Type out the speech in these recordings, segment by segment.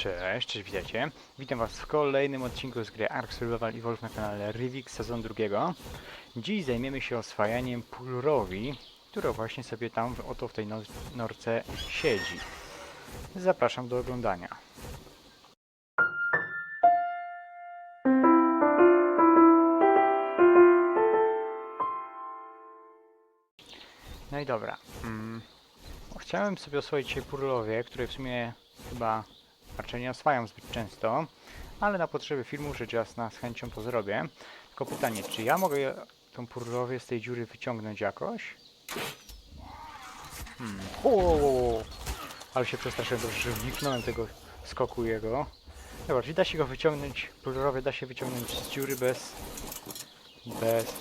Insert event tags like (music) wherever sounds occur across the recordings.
Cześć, cześć, witajcie. Witam was w kolejnym odcinku z gry Ark Survival Evolve na kanale Rivik sezon drugiego. Dziś zajmiemy się oswajaniem Pulrowi, która właśnie sobie tam oto w tej no norce siedzi. Zapraszam do oglądania. No i dobra. Mm. Chciałem sobie oswoić się Purlowie, które w sumie chyba raczej nie oswajam zbyt często, ale na potrzeby filmu rzecz jasna z chęcią to zrobię. Tylko pytanie, czy ja mogę tą Purlowię z tej dziury wyciągnąć jakoś? Hmm. O, ale się przestraszyłem, dobrze, że wniknąłem tego skoku jego. Dobra, czy da się go wyciągnąć, Purlowie da się wyciągnąć z dziury bez bez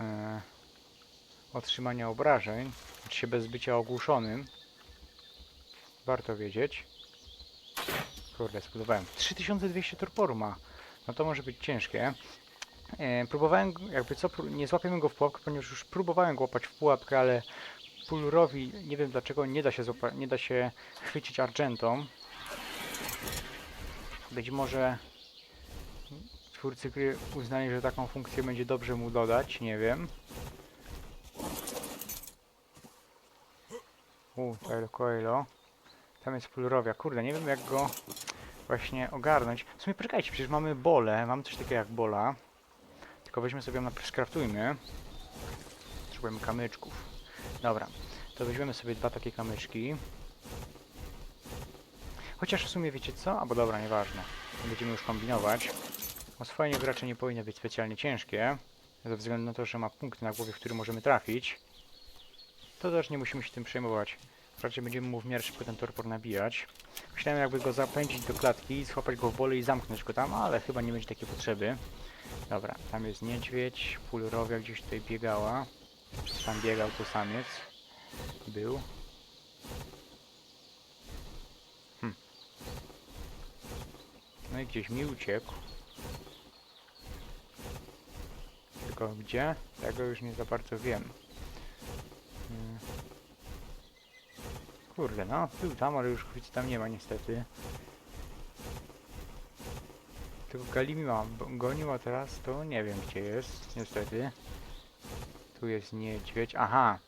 e, otrzymania obrażeń, czy się bez bycia ogłuszonym. Warto wiedzieć. Kurde, spudowałem. 3200 torporu ma. No to może być ciężkie. E, próbowałem, jakby co, nie złapiemy go w pułapkę, ponieważ już próbowałem go łapać w pułapkę, ale Pulrowi, nie wiem dlaczego, nie da się, nie da się chwycić argentą. Być może twórcy gry uznali, że taką funkcję będzie dobrze mu dodać, nie wiem. U, Coelho, Coelho. Tam jest Pulrowia. Kurde, nie wiem jak go właśnie ogarnąć. W sumie poczekajcie, przecież mamy bole. Mamy coś takiego jak bola. Tylko weźmy sobie na skraftujmy. Potrzebujemy kamyczków. Dobra, to weźmiemy sobie dwa takie kamyczki. Chociaż w sumie wiecie co? Albo dobra, nieważne. Nie Będziemy już kombinować. Oswojenie graczy nie powinno być specjalnie ciężkie. Ze względu na to, że ma punkty na głowie, w który możemy trafić. To też nie musimy się tym przejmować. Raczej będziemy mu w miarę szybko ten torpor nabijać. Myślałem jakby go zapędzić do klatki, schopać go w bole i zamknąć go tam, ale chyba nie będzie takiej potrzeby. Dobra, tam jest niedźwiedź, pulrowia gdzieś tutaj biegała. Tam biegał to samiec. Był. Hm. No i gdzieś mi uciekł. Tylko gdzie? Tego już nie za bardzo wiem. Kurde, no, był tam, ale już chwyci tam nie ma niestety. Tylko Galimi ma, bo- gonił, a teraz to nie wiem gdzie jest, niestety. Tu jest niedźwiedź, aha!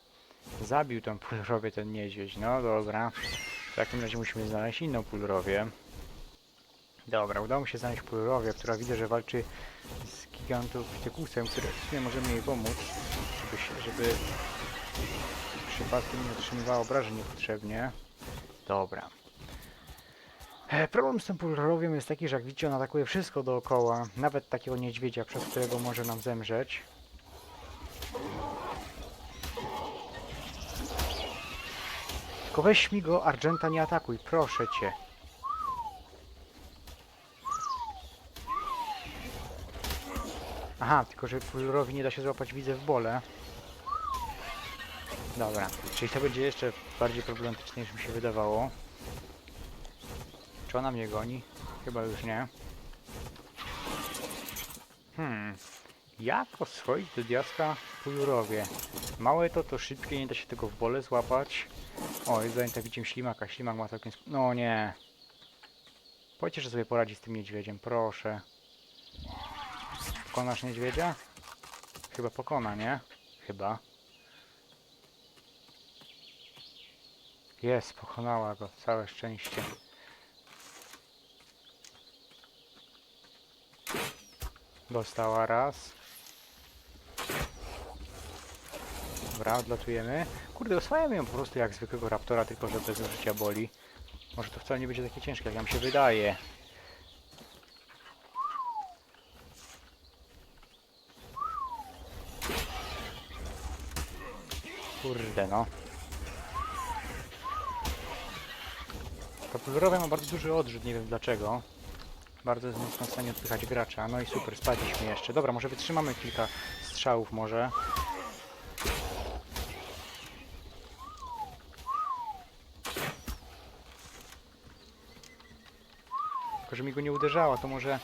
Zabił tą pulrowię ten niedźwiedź, no dobra. W takim razie musimy znaleźć inną pulrowię. Dobra, udało mi się znaleźć pulrowię, która widzę, że walczy z gigantopithecusem, który w sumie możemy jej pomóc, żeby, żeby przypadkiem nie otrzymywała obrażeń niepotrzebnie. Dobra. E, Problem z tym pulrowiem jest taki, że jak widzicie on atakuje wszystko dookoła, nawet takiego niedźwiedzia, przez którego może nam zemrzeć. Tylko weź mi go, Argenta nie atakuj, proszę cię. Aha, tylko że pulrowi nie da się złapać, widzę w bole. Dobra, czyli to będzie jeszcze bardziej problematyczne niż mi się wydawało. Czy ona mnie goni? Chyba już nie. Hmm. Jak oswoić do diaska pulurowie? Małe to, to szybkie, nie da się tego w bole złapać. O, jest zajęta widzimy ślimaka. Ślimak ma całkiem... No nie. Powiedzcie, że sobie poradzi z tym niedźwiedziem, proszę. Pokonasz niedźwiedzia? Chyba pokona, nie? Chyba. Jest, pokonała go. Całe szczęście. Dostała raz. Dobra, odlatujemy. Kurde, oswajamy ją po prostu jak zwykłego raptora, tylko że bez użycia boli. Może to wcale nie będzie takie ciężkie, jak nam się wydaje. Kurde no. To pulwerowe ma bardzo duży odrzut, nie wiem dlaczego. Bardzo jest mocno w stanie odpychać gracza. No i super, spadliśmy jeszcze. Dobra, może wytrzymamy kilka strzałów może. Tylko, że mi go nie uderzała, to może...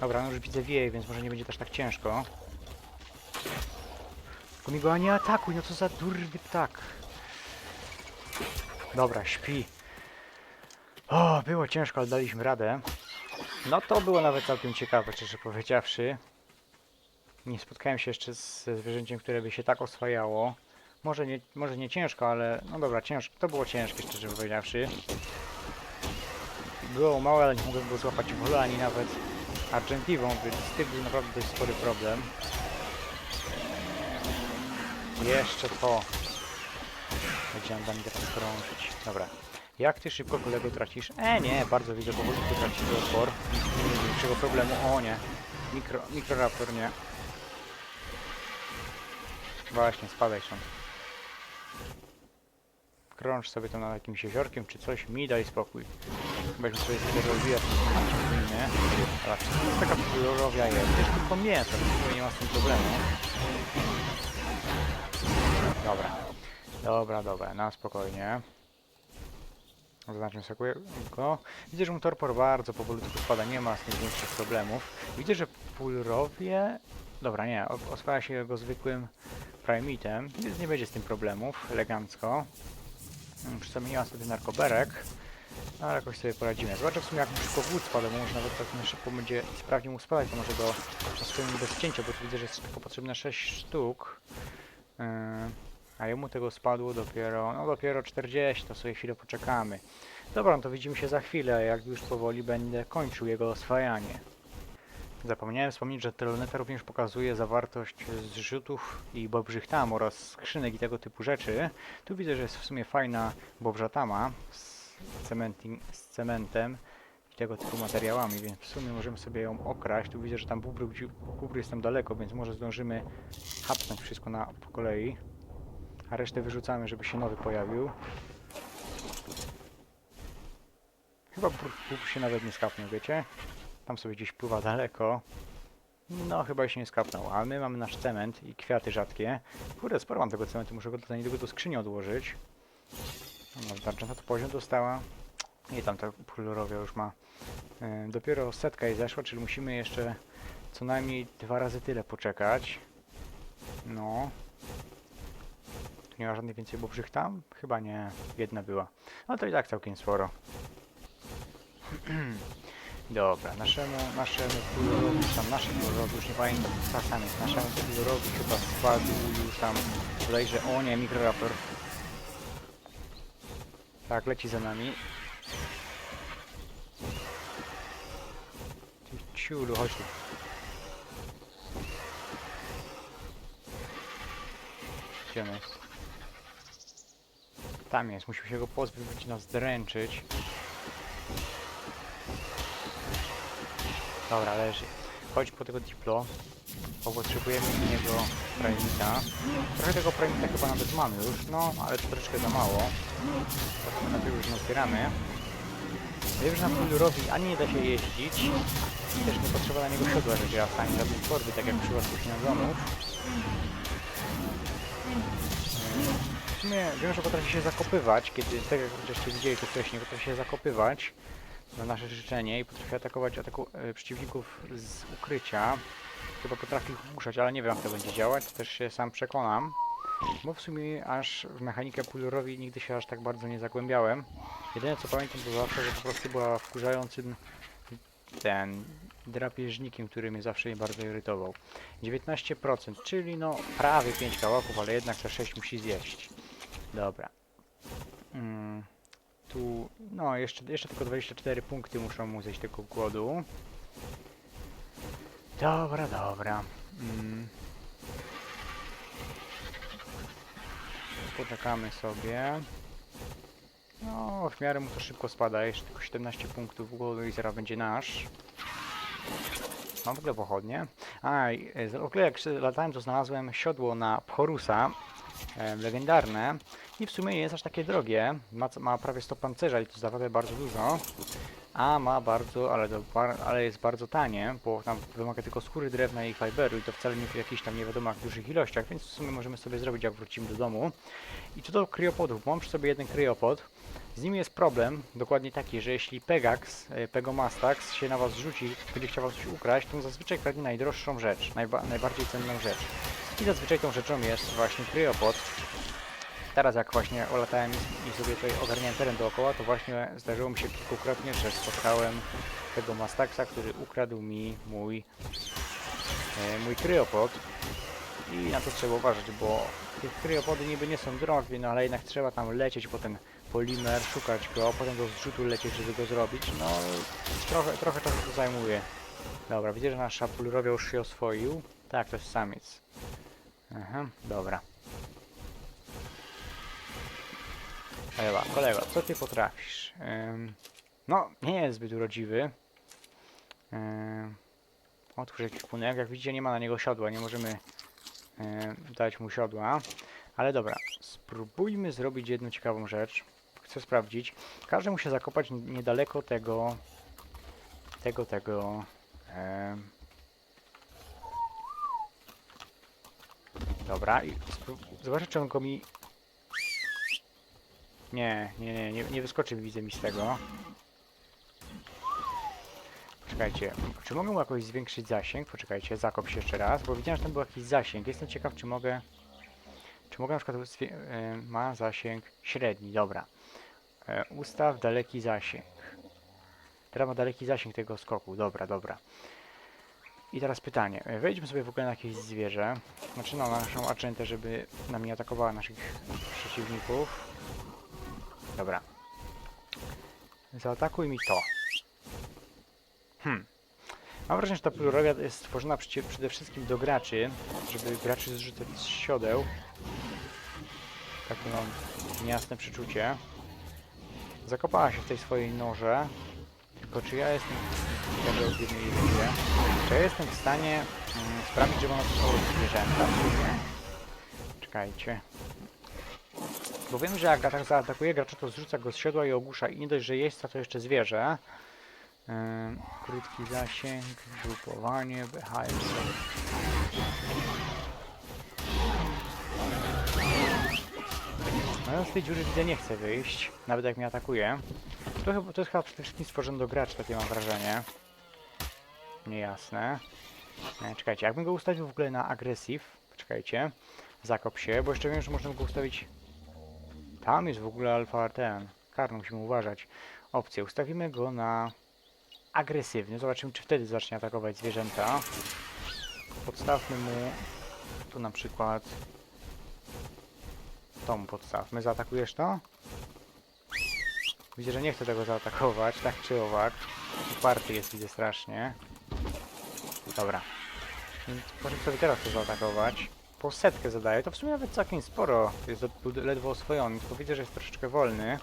Dobra, no już widzę wieje, więc może nie będzie też tak ciężko. To mi go nie atakuj, no co za durny ptak. Dobra, śpi. O, było ciężko, ale daliśmy radę. No to było nawet całkiem ciekawe, szczerze powiedziawszy. Nie spotkałem się jeszcze ze zwierzęciem, które by się tak oswajało. Może nie, może nie ciężko, ale no dobra, ciężko. To było ciężkie, szczerze powiedziawszy. Było małe, ale nie mogłem go złapać w ogóle, ani nawet Argentiwą, więc z tym był naprawdę dość spory problem. Jeszcze to. Będzie nam tam teraz krążyć. Dobra. Jak ty szybko kolego tracisz? E nie, bardzo widzę powolutku tracisz. Nic nie ma większego problemu. O nie. Mikro, mikroraptor nie. Właśnie, spadaj stąd. Krąż sobie tam nad jakimś jeziorkiem czy coś, mi daj spokój. Że sobie sobie rozwijać nie? Ale wszystko jest taka kolorowia jest, jest tylko mięso, nie ma z tym problemu. Dobra. Dobra, dobra, na spokojnie. Zaznaczmy sobie go. Widzę, że mu torpor bardzo powolutku spada, nie ma z tym większych problemów. Widzę, że pulrowie... Dobra, nie, oswaja się go zwykłym primitem, więc nie będzie z tym problemów, elegancko. Mm, Przystąpiła sobie narkoberek, no, ale jakoś sobie poradzimy. Zobaczę w sumie jak szybko wód spada, bo może nawet tak szybko będzie sprawnie mu spadać, to może go oswoimy bez cięcia, bo tu widzę, że jest tylko potrzebne 6 sztuk. Yy, a jemu tego spadło dopiero, no dopiero 40, to sobie chwilę poczekamy. Dobra, no to widzimy się za chwilę, jak już powoli będę kończył jego oswajanie. Zapomniałem wspomnieć, że Teloneta również pokazuje zawartość zrzutów i bobrzych tam oraz skrzynek i tego typu rzeczy. Tu widzę, że jest w sumie fajna bobża tama z, cementing, z cementem tego typu materiałami, więc w sumie możemy sobie ją okraść. Tu widzę, że tam bubry, bubry jest tam daleko, więc może zdążymy hapnąć wszystko na, po kolei. A resztę wyrzucamy, żeby się nowy pojawił. Chyba bóbr się nawet nie skapnął, wiecie? Tam sobie gdzieś pływa daleko. No, chyba się nie skapnął, ale my mamy nasz cement i kwiaty rzadkie. Kurde, sporo mam tego cementu, muszę go tutaj niedługo do skrzyni odłożyć. No, tarcza to poziom dostała. I tam ta kolorowia już ma. Yy, dopiero setka jej zeszła, czyli musimy jeszcze co najmniej dwa razy tyle poczekać. No. Tu nie ma żadnych więcej bobrzych tam? Chyba nie. Jedna była. No to i tak całkiem sporo. (clears throat) Dobra, naszemu, naszemu kolorowi, tam naszym kolorowi, już nie pamiętam, co tam jest, naszemu kolorowi chyba spadł już tam, bodajże, o nie, mikroraptor. Tak, leci za nami. Ty ciulu, chodź tu. Gdzie on jest? Tam jest, musimy się go pozbyć, będzie nas dręczyć. Dobra, leży. Chodź po tego diplo. Bo potrzebujemy niego primita. Trochę tego primita chyba nawet mamy już, no, ale troszeczkę za mało. Sobie najpierw już otwieramy. Wiem, że na polurowi ani nie da się jeździć, też nie potrzeba na niego siodła, że działa ani żadnej korby, tak jak w przypadku domów. W sumie wiem, że potrafi się zakopywać, kiedy, tak jak żeście widzieli to wcześniej, potrafi się zakopywać na nasze życzenie i potrafi atakować ataku e, przeciwników z ukrycia. Chyba potrafi ich ogłuszać, ale nie wiem jak to będzie działać, to też się sam przekonam. Bo w sumie aż w mechanikę pullerowi nigdy się aż tak bardzo nie zagłębiałem. Jedyne co pamiętam to zawsze, że po prostu była wkurzającym ten drapieżnikiem, który mnie zawsze bardzo irytował. 19%, czyli no prawie 5 kawałków, ale jednak te 6 musi zjeść. Dobra. Mm, tu, no jeszcze, jeszcze tylko 24 punkty muszą mu zejść tego głodu. Dobra, dobra. Mm. Poczekamy sobie. No, w miarę mu to szybko spada, jeszcze tylko 17 punktów głodu i zaraz będzie nasz. Mam w ogóle pochodnie. A, i, e, w ogóle jak latałem, to znalazłem siodło na Horusa, e, legendarne. I w sumie nie jest aż takie drogie. Ma, ma prawie 100 pancerza i to zawarte bardzo dużo. A ma bardzo, ale, bar, ale jest bardzo tanie, bo tam wymaga tylko skóry drewna i fiberu i to wcale nie w jakichś tam nie wiadomo jak dużych ilościach, więc w sumie możemy sobie zrobić jak wrócimy do domu. I co do kryopodów, mam przy sobie jeden kryopod. Z nim jest problem, dokładnie taki, że jeśli Pegax, e, Pegomastax się na was rzuci, będzie chciał was coś ukraść, to zazwyczaj kradnie najdroższą rzecz, najba, najbardziej cenną rzecz. I zazwyczaj tą rzeczą jest właśnie kryopod. Teraz jak właśnie olatałem i sobie tutaj ogarniałem teren dookoła, to właśnie zdarzyło mi się kilkukrotnie, że spotkałem tego Mastaxa, który ukradł mi mój, e, mój kryopod. I na to trzeba uważać, bo tych kryopody niby nie są drogie, no ale jednak trzeba tam lecieć po ten polimer, szukać go, potem do zrzutu lecieć, żeby go zrobić. No trochę, trochę czasu to zajmuje. Dobra, widzę, że nasz szapulrowia już się oswoił. Tak, to jest samiec. Aha, dobra. Ewa, kolego, co ty potrafisz? Ym, no, nie jest zbyt urodziwy. Ym, otwórz jakiś punek. Jak widzicie, nie ma na niego siodła. Nie możemy ym, dać mu siodła. Ale dobra, spróbujmy zrobić jedną ciekawą rzecz. Chcę sprawdzić. Każe mu się zakopać niedaleko tego... Tego, tego... Em, dobra, i zobaczę, czy on go mi... Nie, nie, nie, nie, nie wyskoczy, widzę mi z tego. Czekajcie, czy mogę mu jakoś zwiększyć zasięg? Poczekajcie, zakop się jeszcze raz, bo widziałem, że tam był jakiś zasięg. Jestem ciekaw, czy mogę... Czy mogę na przykład... e, ma zasięg średni, dobra. E, ustaw daleki zasięg. Teraz ma daleki zasięg tego skoku, dobra, dobra. I teraz pytanie. e, Wejdźmy sobie w ogóle na jakieś zwierzę. Znaczy no, na naszą aczentę, żeby nam nie atakowała naszych przeciwników. Dobra. Zaatakuj mi to. Hmm. Mam wrażenie, że ta plurowia jest stworzona przede wszystkim do graczy, żeby graczy zrzucać z siodeł. Takie mam niejasne przeczucie. Zakopała się w tej swojej noże. Tylko czy ja jestem... Czy ja jestem w stanie mm, sprawić, żeby ona słyszała zwierzęta? Czekajcie. Bo wiem, że jak atak zaatakuje gracza, to zrzuca go z siodła i ogłusza. I nie dość, że jeźdźca, to jeszcze zwierzę. Ym, krótki zasięg, grupowanie, behavior. No ja z tej dziury widzę nie chcę wyjść, nawet jak mnie atakuje. To, chyba, to jest chyba przede wszystkim stworzone do graczy, takie mam wrażenie. Niejasne. E, czekajcie, jakbym go ustawił w ogóle na agresyw, czekajcie, zakop się, bo jeszcze wiem, że można go ustawić... Tam jest w ogóle alfa ten, karno musimy uważać. Opcję, ustawimy go na agresywny, zobaczymy czy wtedy zacznie atakować zwierzęta. Podstawmy mu tu na przykład tą podstawmy, zaatakujesz to? Widzę, że nie chcę tego zaatakować, tak czy owak. Uparty jest, widzę strasznie. Dobra. Może sobie teraz to zaatakować. Po setkę zadaje, to w sumie nawet całkiem sporo. Jest ledwo oswojony, tylko widzę, że jest troszeczkę wolny.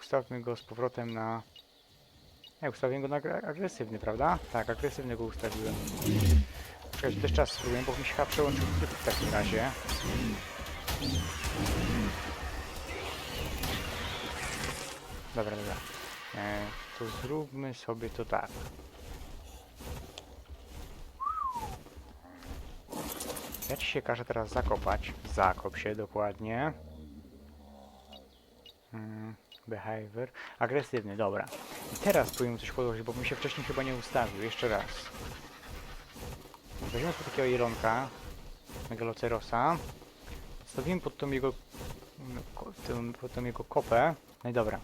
Ustawmy go z powrotem na... Nie, ustawiłem go na agre- agresywny, prawda? Tak, agresywny go ustawiłem. Czekajcie, też czas spróbuję, bo mi się chyba przełączył tryb w takim razie. Dobra, dobra. E, to zróbmy sobie to tak. Ja ci się każę teraz zakopać. Zakop się dokładnie. Mm, behavior. Agresywny, dobra. I teraz spróbujmy coś podłożyć, bo mi się wcześniej chyba nie ustawił. Jeszcze raz. Weźmiemy sobie takiego jelonka. Megalocerosa. Stawimy pod tą jego... tym- pod tą jego kopę. No i dobra.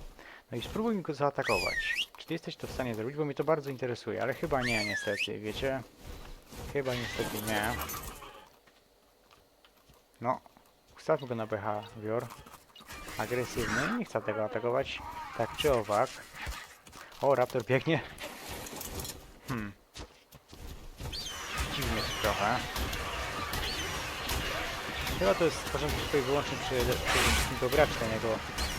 No i spróbuj go zaatakować. Czy ty jesteś to w stanie zrobić? Bo mnie to bardzo interesuje, ale chyba nie, niestety, wiecie? Chyba niestety nie. No, ustawmy go na behavior. Agresywny, nie chcę tego atakować. Tak czy owak. O, raptor biegnie. Hmm. Dziwnie trochę. Chyba to jest stworzone tylko i wyłącznie przy, przy do graczy ten jego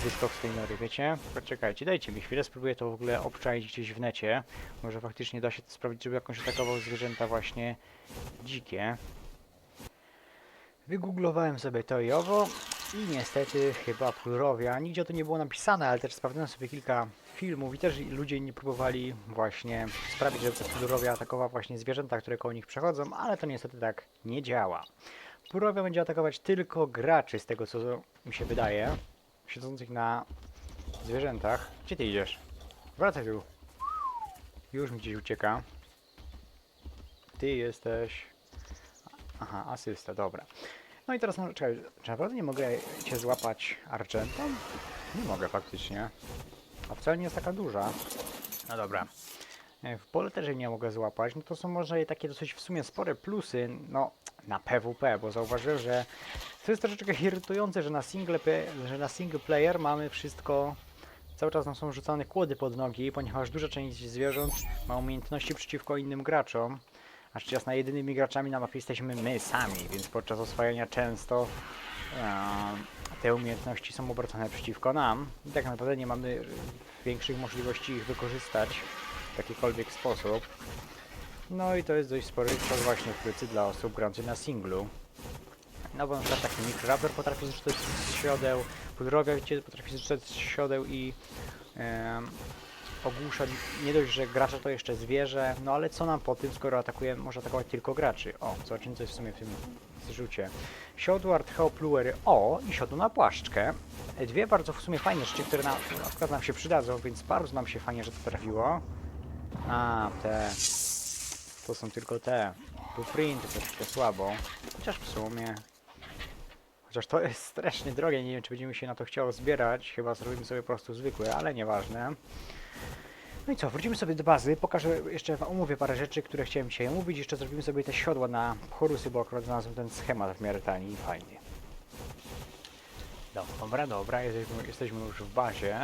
wyskok z tej nory, wiecie? Poczekajcie, dajcie mi chwilę, spróbuję to w ogóle obczaić gdzieś w necie. Może faktycznie da się to sprawdzić, żeby jakąś atakował zwierzęta właśnie dzikie. Wygooglowałem sobie to i owo i niestety chyba plurowia. Nigdzie o tym nie było napisane, ale też sprawdziłem sobie kilka filmów i też ludzie inni próbowali właśnie sprawić, żeby plurowia atakowała właśnie zwierzęta, które koło nich przechodzą, ale to niestety tak nie działa. Plurowia będzie atakować tylko graczy, z tego co mi się wydaje, siedzących na zwierzętach. Gdzie ty idziesz? Wracaj tu. Już mi gdzieś ucieka. ty jesteś... Aha, asysta, dobra. No i teraz, czekaj, czy naprawdę nie mogę cię złapać Argentą? Nie mogę faktycznie. A wcale nie jest taka duża. No dobra. E, W pole też nie mogę złapać, no to są może takie dosyć w sumie spore plusy, no na PWP, bo zauważyłem, że to jest troszeczkę irytujące, że na single, że na single player mamy wszystko, cały czas nam są rzucane kłody pod nogi, ponieważ duża część zwierząt ma umiejętności przeciwko innym graczom, rzecz jasna jedynymi graczami na mapie jesteśmy my sami, więc podczas oswajania często e, te umiejętności są obrócone przeciwko nam i tak naprawdę nie mamy e, większych możliwości ich wykorzystać w jakikolwiek sposób. No i to jest dość spory czas właśnie w plecy dla osób grających na singlu. No bo na przykład taki mikroraptor potrafi zrzucać z siodeł, pudrowiec potrafi zrzucać z siodeł i em, ogłusza nie dość, że gracza to jeszcze zwierzę, no ale co nam po tym, skoro atakuje, może atakować tylko graczy. O, zobaczymy co jest w sumie w tym zrzucie. Siodło, artcheo, pluery, o i siodło na płaszczkę. Dwie bardzo w sumie fajne rzeczy, które na, na przykład nam się przydadzą, więc bardzo nam się fajnie, że to trafiło. A, te. To są tylko te. Blueprinty troszeczkę słabo. Chociaż w sumie. Chociaż to jest strasznie drogie, nie wiem czy będziemy się na to chciało zbierać. Chyba zrobimy sobie po prostu zwykłe, ale nieważne. No i co, wrócimy sobie do bazy, pokażę, jeszcze wam omówię parę rzeczy, które chciałem dzisiaj omówić. Jeszcze zrobimy sobie te siodła na chorusy, bo akurat znalazłem ten schemat w miarę tani i fajnie. Dobra, dobra, jesteśmy, jesteśmy już w bazie.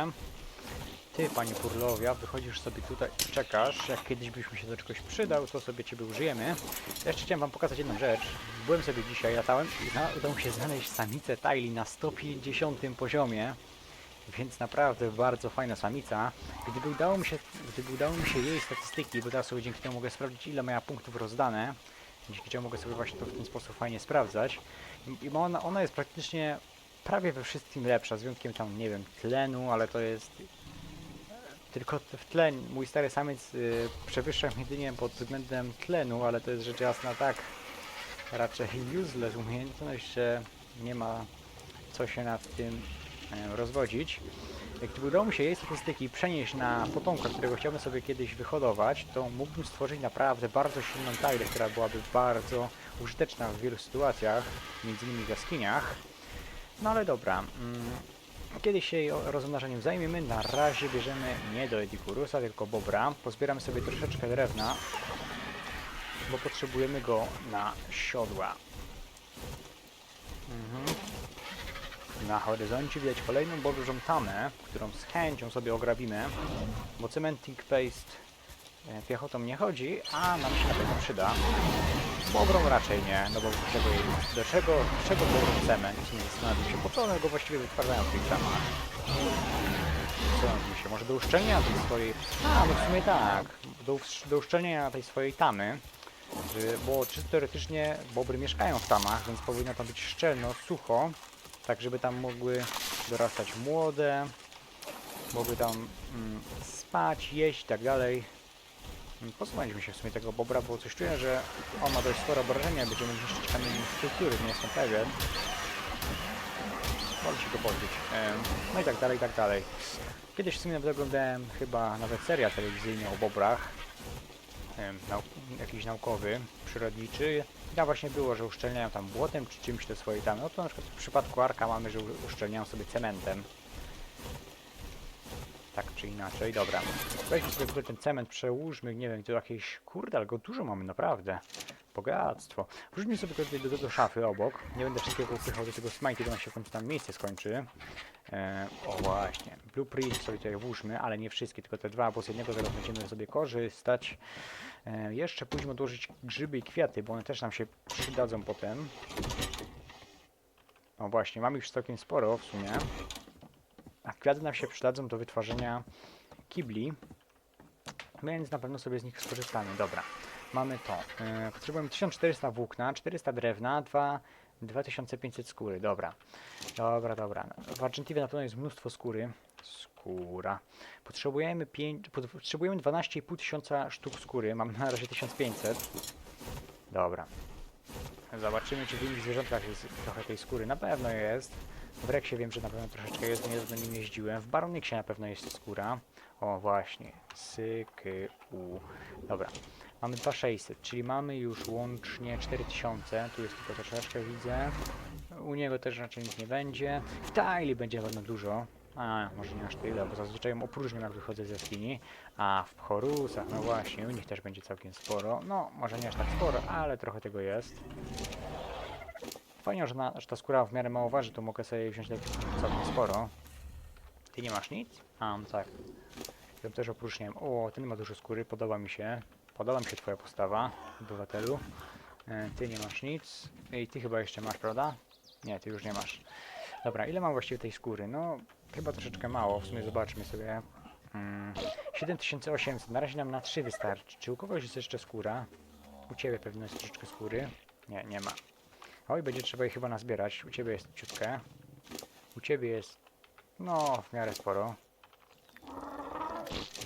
Ty, panie Purlowia, wychodzisz sobie tutaj, czekasz, jak kiedyś byś mi się do czegoś przydał, to sobie ciebie użyjemy. Jeszcze chciałem wam pokazać jedną rzecz. Byłem sobie dzisiaj, latałem i udało mi się znaleźć samicę Tyli na 150 poziomie. Więc naprawdę bardzo fajna samica. Gdyby udało mi się, gdyby udało mi się jej statystyki, bo teraz sobie dzięki temu mogę sprawdzić ile miała punktów rozdane, dzięki czemu mogę sobie właśnie to w ten sposób fajnie sprawdzać. I- ona, ona jest praktycznie prawie we wszystkim lepsza, z wyjątkiem tam, nie wiem, tlenu, ale to jest tylko w tle mój stary samiec y, przewyższa mnie jedynie pod względem tlenu, ale to jest rzecz jasna tak raczej useless umiejętność, że nie ma co się nad tym rozwodzić. Jak gdyby udało mi się jej statystyki przenieść na potomka, którego chciałbym sobie kiedyś wyhodować, to mógłbym stworzyć naprawdę bardzo silną tajlę, która byłaby bardzo użyteczna w wielu sytuacjach, między innymi w jaskiniach. No ale dobra, mm, kiedyś się jej rozmnażaniem zajmiemy, na razie bierzemy nie do Edikurusa, tylko Bobra. Pozbieramy sobie troszeczkę drewna, bo potrzebujemy go na siodła. Mhm. Na horyzoncie widać kolejną dużą tamę, którą z chęcią sobie ograbimy, bo cementing paste e, piechotą nie chodzi, a nam się na pewno przyda. Bobrą raczej nie, no bo do czego, do czego, czego bobrą cement? Sumie Zastanawiam się, po co one go właściwie wytwarzają w tych tamach. Zastanawiam się, może do uszczelnienia tej swojej... A, no w sumie tak, do, do uszczelnienia tej swojej tamy, bo czysto teoretycznie bobry mieszkają w tamach, więc powinno tam być szczelno, sucho, tak żeby tam mogły dorastać młode, mogły tam mm, spać, jeść i tak dalej. Mm, Pozbędziemy się w sumie tego bobra, bo coś czuję, że on ma dość spore obrażenia, będziemy niszczyć kamienie struktury, nie jestem pewien. Wolę się go pozbyć. No i tak dalej, i tak dalej. Kiedyś w sumie nawet oglądałem chyba nawet seria telewizyjna o bobrach. Jakiś naukowy, przyrodniczy. Tam właśnie było, że uszczelniają tam błotem czy czymś te swoje tam. No to na przykład w przypadku Arka mamy, że uszczelniają sobie cementem. Tak czy inaczej, dobra. Weźmy sobie ten cement, przełóżmy, nie wiem, tu jakieś... Kurde, ale go dużo mamy, naprawdę. Bogactwo. Wróćmy sobie do, do, do szafy obok. Nie będę wszystkiego upychał do tego smajtu, bo nam się w końcu tam miejsce skończy. E, o właśnie. Blueprint sobie tutaj włóżmy, ale nie wszystkie, tylko te dwa, bo z jednego zaraz będziemy sobie korzystać. E, jeszcze później odłożyć grzyby i kwiaty, bo one też nam się przydadzą potem. O właśnie, mamy już całkiem sporo w sumie. A kwiaty nam się przydadzą do wytworzenia kibli. Więc na pewno sobie z nich skorzystamy. Dobra, mamy to. E, potrzebujemy 1400 włókna, 400 drewna, 2, 2500 skóry. Dobra, dobra, dobra. W Argentynie na pewno jest mnóstwo skóry. Skóra. Potrzebujemy, 5, potrzebujemy 12,5 tysiąca sztuk skóry. Mamy na razie 1500. Dobra. Zobaczymy, czy w innych zwierzątkach jest trochę tej skóry. Na pewno jest. W Reksie wiem, że na pewno troszeczkę jest, niedawno nim jeździłem. W Baroniksie na pewno jest skóra. O, właśnie. Syky, u. Dobra. Mamy 2600, czyli mamy już łącznie 4000. Tu jest tylko troszeczkę, widzę. U niego też raczej nic nie będzie. W Tyli będzie na pewno dużo. A, może nie aż tyle, bo zazwyczaj ją opróżniam jak wychodzę ze jaskini. A w Horusach, no właśnie, u nich też będzie całkiem sporo. No, może nie aż tak sporo, ale trochę tego jest. Fajnie, że, na, że ta skóra w miarę mało waży, to mogę sobie wziąć tak całkiem sporo. Ty nie masz nic? A, no tak. Ja też opróżniłem. O, ten ma dużo skóry, podoba mi się. Podoba mi się twoja postawa, obywatelu. E, ty nie masz nic. I ty chyba jeszcze masz, prawda? Nie, ty już nie masz. Dobra, ile mam właściwie tej skóry? No, chyba troszeczkę mało. W sumie zobaczmy sobie. Mm, 7800. Na razie nam na 3 wystarczy. Czy u kogoś jest jeszcze skóra? U ciebie pewno jest troszeczkę skóry. Nie, nie ma. Oj, będzie trzeba jej chyba nazbierać. U ciebie jest ciutkę. U ciebie jest, no, w miarę sporo.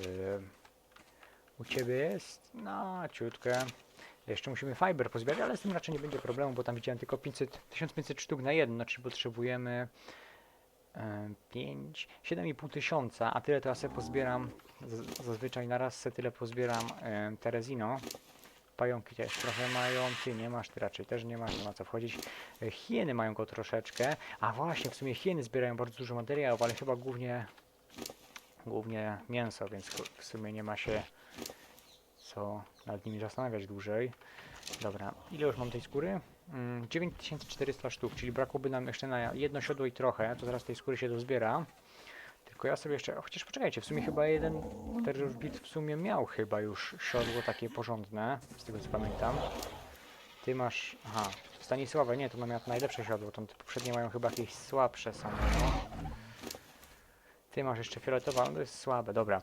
Ym, u ciebie jest, no, ciutkę. Jeszcze musimy fiber pozbierać, ale z tym raczej nie będzie problemu, bo tam widziałem tylko 500, 1500 sztuk na jedno, czyli potrzebujemy 5, 7,5 tysiąca, a tyle to ja sobie pozbieram, zazwyczaj na raz se tyle pozbieram e, Terezino. Pająki też trochę mają, ty nie masz, ty raczej też nie masz, nie ma co wchodzić. E, Hieny mają go troszeczkę, a właśnie, w sumie hieny zbierają bardzo dużo materiałów, ale chyba głównie, głównie mięso, więc w sumie nie ma się co nad nimi zastanawiać dłużej. Dobra, ile już mam tej skóry? Mm, 9400 sztuk, czyli brakłoby nam jeszcze na jedno siodło i trochę, to zaraz tej skóry się dozbiera. Tylko ja sobie jeszcze, chociaż poczekajcie, w sumie chyba jeden terror bit w sumie miał chyba już siodło takie porządne, z tego co pamiętam. Ty masz, aha, Stanisława, nie, to mam miał najlepsze siodło, to te poprzednie mają chyba jakieś słabsze same, no. Ty masz jeszcze fioletowa, no to jest słabe, dobra.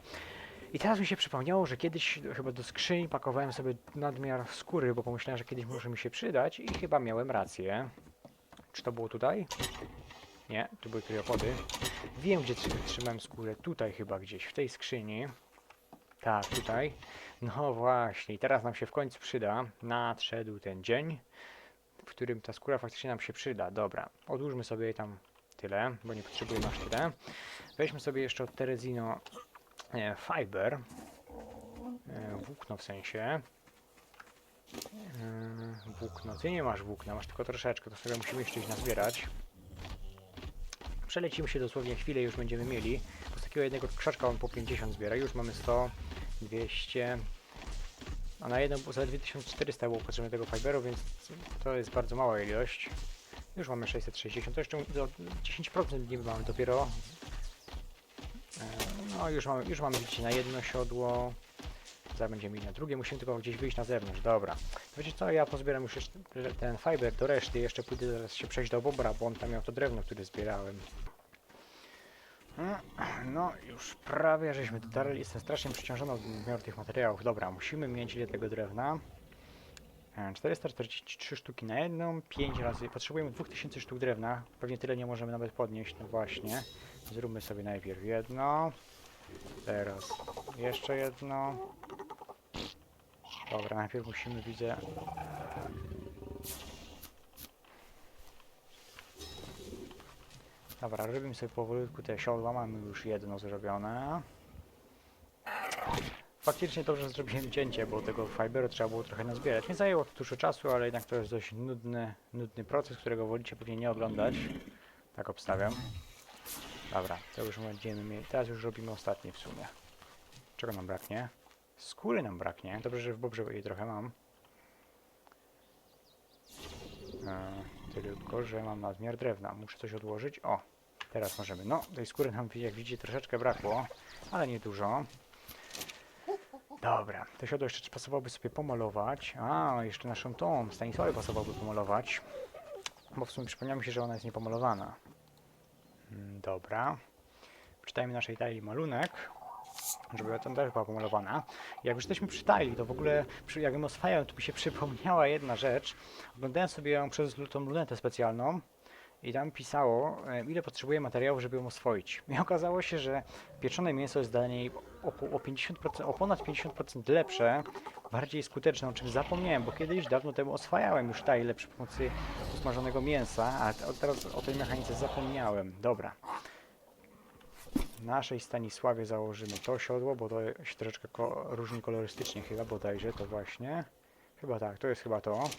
I teraz mi się przypomniało, że kiedyś chyba do skrzyni pakowałem sobie nadmiar skóry, bo pomyślałem, że kiedyś może mi się przydać i chyba miałem rację. Czy to było tutaj? Nie, tu były kryopody. Wiem, gdzie trzy- trzymałem skórę. Tutaj chyba gdzieś, w tej skrzyni. Tak, tutaj. No właśnie, teraz nam się w końcu przyda. Nadszedł ten dzień, w którym ta skóra faktycznie nam się przyda. Dobra, odłóżmy sobie tam tyle, bo nie potrzebujemy aż tyle. Weźmy sobie jeszcze od Terezino fiber, e, włókno w sensie. E, włókno, ty nie masz włókna, masz tylko troszeczkę, to sobie musimy jeszcze nazbierać. Przelecimy się dosłownie chwilę, już będziemy mieli. Bo z takiego jednego krzaczka on po 50 zbiera, już mamy 100, 200, a na jedną zaledwie 1400 było potrzebne tego fiberu, więc to jest bardzo mała ilość. Już mamy 660, to jeszcze do 10% nie mamy dopiero. E, No już mamy, już mamy widzicie na jedno siodło. Zaraz będziemy mieli na drugie, musimy tylko gdzieś wyjść na zewnątrz, dobra. Wiecie co, ja pozbieram już ten fiber do reszty, jeszcze pójdę zaraz się przejść do Bobra, bo on tam miał to drewno, które zbierałem. No, już prawie żeśmy dotarli, jestem strasznie przeciążony od nadmiaru tych materiałów. Dobra, musimy mieć ile tego drewna. E, 443 sztuki na jedną, 5 razy, potrzebujemy 2000 sztuk drewna, pewnie tyle nie możemy nawet podnieść, no właśnie. Zróbmy sobie najpierw jedno, teraz jeszcze jedno. Dobra, najpierw musimy, widzę... Dobra, robimy sobie powolutku te siodła, mamy już jedno zrobione. Faktycznie dobrze zrobiłem cięcie, bo tego fiberu trzeba było trochę nazbierać. Nie zajęło to dużo czasu, ale jednak to jest dość nudny, nudny proces, którego wolicie pewnie nie oglądać. Tak obstawiam. Dobra, to już będziemy mieli. Teraz już robimy ostatnie w sumie. Czego nam braknie? Skóry nam braknie. Dobrze, że w bobrze jej trochę mam. E, tylko, że mam nadmiar drewna. Muszę coś odłożyć. O, teraz możemy. No, tej skóry nam, jak widzicie, troszeczkę brakło, ale nie dużo. Dobra, to siodło jeszcze pasowałoby sobie pomalować. A, jeszcze naszą tą Stanisławę pasowałoby pomalować. Bo w sumie przypomniało mi się, że ona jest niepomalowana. Mm, Dobra. Przeczytajmy naszej talii malunek, żeby tam też była pomalowana. Jak już jesteśmy przy talii, to w ogóle przy, jak ją oswajałem, to mi się (laughs) przypomniała jedna rzecz. Oglądałem sobie ją przez tą lunetę specjalną i tam pisało, e, ile potrzebuje materiału, żeby ją oswoić. (laughs) I okazało się, że pieczone mięso jest dla niej o, o, 50%, o ponad 50% lepsze, bardziej skuteczne, o czym zapomniałem, bo kiedyś dawno temu oswajałem już tajle przy pomocy smażonego mięsa, a teraz o tej mechanice zapomniałem. Dobra. naszej Stanisławie założymy to siodło, bo to się troszeczkę ko różni kolorystycznie chyba, bodajże to właśnie. Chyba tak, to jest chyba to.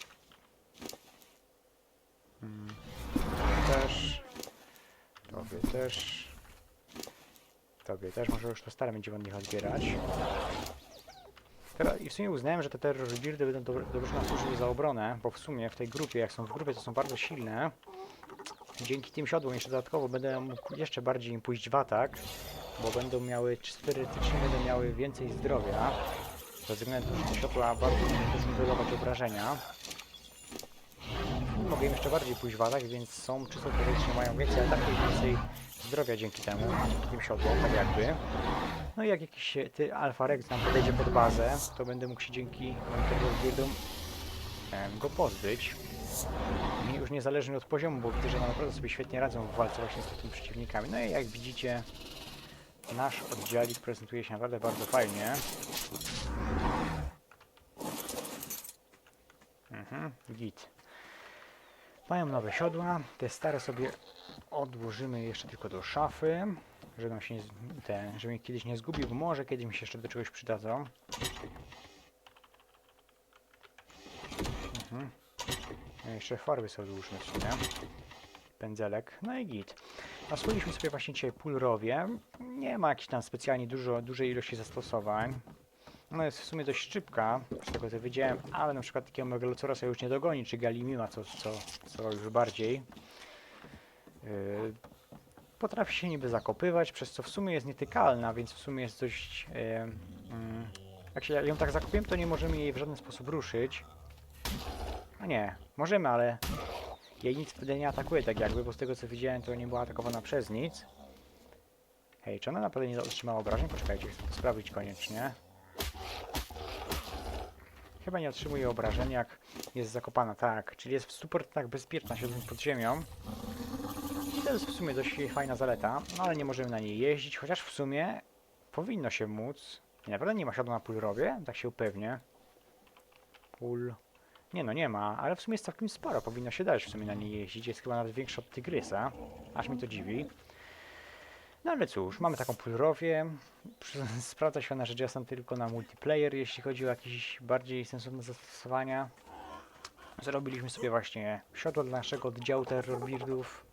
Mm, tobie też. Tobie też. Tobie też, może już to stare będziemy od nich odbierać. Teraz, I w sumie uznałem, że te terror buildy będą dobrze nam służyły za obronę, bo w sumie w tej grupie, jak są w grupie, to są bardzo silne. Dzięki tym siodłom jeszcze dodatkowo będę mógł jeszcze bardziej im pójść w atak, bo będą miały, czy teoretycznie będą miały więcej zdrowia. Ze względu że te siodła bardzo mogą zniwelować obrażenia. Mogę im jeszcze bardziej pójść w atak, więc są czysto teoretycznie mają więcej ataku i więcej zdrowia dzięki temu, dzięki tym siodłom, tak jakby. No i jak jakiś e, ty Alpha Rex nam podejdzie pod bazę, to będę mógł się dzięki terrorbuildom em, go pozbyć. I już niezależnie od poziomu, bo widzę, że one naprawdę sobie świetnie radzą w walce właśnie z takimi przeciwnikami. No i jak widzicie, nasz oddziałik prezentuje się naprawdę bardzo fajnie. Mhm, git. Mają nowe siodła, te stare sobie odłożymy jeszcze tylko do szafy, żeby nam się nie, te, żeby mnie kiedyś nie zgubił, może kiedyś mi się jeszcze do czegoś przydadzą. Mhm. No jeszcze farby sobie odłóżmy w sumie. Pędzelek, no i git. Oswoiliśmy sobie właśnie dzisiaj pulrowie. Nie ma jakichś tam specjalnie dużo, dużej ilości zastosowań. No jest w sumie dość szybka, z tego co wiedziałem, ale na przykład takiego Megalocorosa już nie dogoni, czy Galimima, co, co, co już bardziej. Yy, potrafi się niby zakopywać, przez co w sumie jest nietykalna, więc w sumie jest dość... Yy, mm, jak się ją tak zakopiemy, to nie możemy jej w żaden sposób ruszyć. A nie, możemy, ale jej nic wtedy nie atakuje tak jakby, bo z tego co widziałem, to nie była atakowana przez nic. Hej, czy ona naprawdę nie otrzymała obrażeń? Poczekajcie, chcę to sprawdzić koniecznie. Chyba nie otrzymuje obrażeń, jak jest zakopana, tak. Czyli jest w 100% bezpieczna siedząc pod ziemią. I to jest w sumie dość fajna zaleta, no ale nie możemy na niej jeździć, chociaż w sumie powinno się móc. I naprawdę nie ma siodła na pulrowie, tak się upewnię. Pul... Nie no, nie ma, ale w sumie jest całkiem sporo, powinno się dać w sumie na niej jeździć, jest chyba nawet większa od Tygrysa, aż mi to dziwi. No ale cóż, mamy taką pulrowię, Przy- (laughs) sprawdza się ona rzecz jasna tylko na multiplayer, jeśli chodzi o jakieś bardziej sensowne zastosowania. Zrobiliśmy sobie właśnie siodło dla naszego oddziału terror buildów.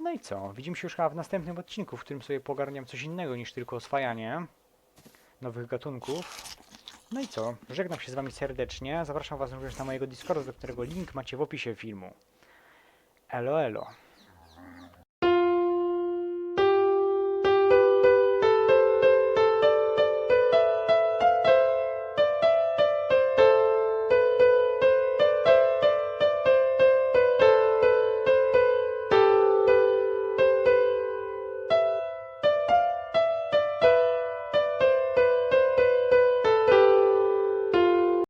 No i co, widzimy się już chyba w następnym odcinku, w którym sobie pogarniam coś innego niż tylko oswajanie nowych gatunków. No i co? Żegnam się z Wami serdecznie. Zapraszam Was również na mojego Discorda, do którego link macie w opisie filmu. Elo, elo.